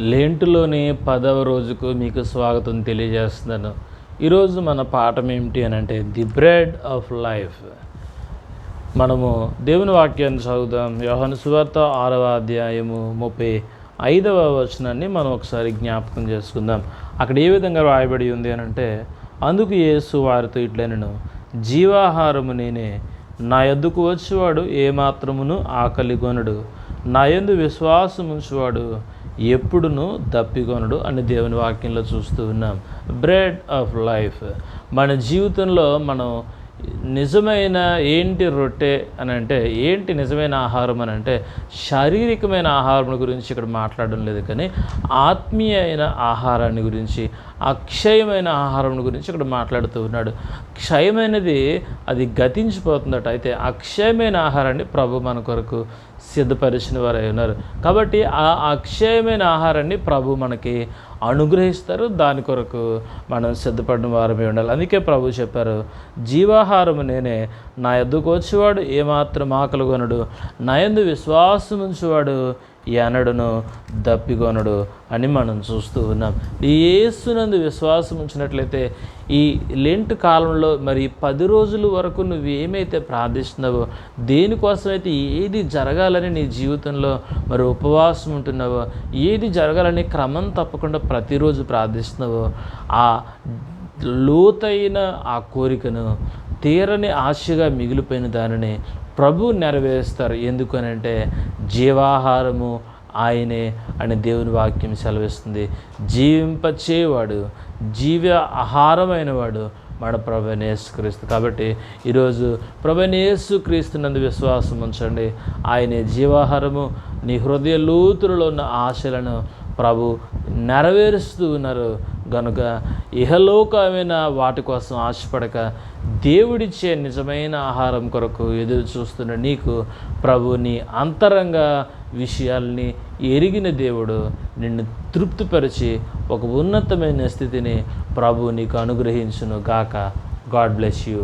లేంటులోని పదవ రోజుకు మీకు స్వాగతం తెలియజేస్తున్నాను. ఈరోజు మన పాఠం ఏమిటి అని అంటే ది బ్రెడ్ ఆఫ్ లైఫ్. మనము దేవుని వాక్యాన్ని చదువుదాం. యోహాను సువార్త ఆరవ అధ్యాయము ముప్పై ఐదవ వచనాన్ని మనం ఒకసారి జ్ఞాపకం చేసుకుందాం. అక్కడ ఏ విధంగా రాయబడి ఉంది అని అంటే అందుకు యేసు వారితో ఇట్లనను జీవాహారము నేనే నా ఎద్దుకు వచ్చేవాడు ఏమాత్రమును ఆకలి కొనడు నా ఎందు విశ్వాసం ఉంచువాడు ఎప్పుడును తప్పికొనడు అని దేవుని వాక్యంలో చూస్తూ ఉన్నాం. బ్రెడ్ ఆఫ్ లైఫ్ మన జీవితంలో మనం నిజమైన ఏంటి రొట్టె అని అంటే ఏంటి నిజమైన ఆహారం అని అంటే శారీరకమైన ఆహారం గురించి ఇక్కడ మాట్లాడడం లేదు కానీ ఆత్మీయ అయిన ఆహారాన్ని గురించి అక్షయమైన ఆహారం గురించి ఇక్కడ మాట్లాడుతూ ఉన్నాడు. క్షయమైనది అది గతించిపోతుందట. అయితే అక్షయమైన ఆహారాన్ని ప్రభు మన కొరకు సిద్ధపరిచిన వారై ఉన్నారు. కాబట్టి ఆ అక్షయమైన ఆహారాన్ని ప్రభు మనకి అనుగ్రహిస్తారు. దాని కొరకు మనం సిద్ధపడిన వారమే ఉండాలి. అందుకే ప్రభు చెప్పారు జీవాహారము నేనే. నా ఎద్దుకు వచ్చేవాడు ఏమాత్రం ఆకలి కొనడు నా ఎందు విశ్వాసం ఉంచేవాడు ఎనడును దప్పికొనడు అని మనం చూస్తూ ఉన్నాం. ఏసునందు విశ్వాసం ఉంచినట్లయితే ఈ లెంట్ కాలంలో మరి పది రోజుల వరకు నువ్వు ఏమైతే ప్రార్థిస్తున్నావో దేనికోసమైతే ఏది జరగాలని నీ జీవితంలో మరి ఉపవాసం ఉంటున్నావో ఏది జరగాలని క్రమం తప్పకుండా ప్రతిరోజు ప్రార్థిస్తున్నావో ఆ లోతైన ఆ కోరికను తీరని ఆశగా మిగిలిపోయిన దానిని ప్రభు నెరవేరుస్తారు. ఎందుకనంటే జీవాహారము ఆయనే అని దేవుని వాక్యం సెలవిస్తుంది. జీవింపచేవాడు జీవ ఆహారమైన వాడు మన ప్రభనేసుక్రీస్తు కాబట్టి ఈరోజు ప్రభనేసుక్రీస్తునందు విశ్వాసం ఉంచండి. ఆయనే జీవాహారము నీ హృదయ లోతులలో ఉన్న ఆశలను ప్రభు నెరవేరుస్తూ ఉన్నారు. గనుక ఇహలోకమైన వాటి కోసం ఆశపడక దేవుడిచ్చే నిజమైన ఆహారం కొరకు ఎదురు చూస్తున్న నీకు ప్రభుని అంతరంగ విషయాల్ని ఎరిగిన దేవుడు నిన్ను తృప్తిపరిచి ఒక ఉన్నతమైన స్థితిని ప్రభు నీకు అనుగ్రహించును గాక. God bless you.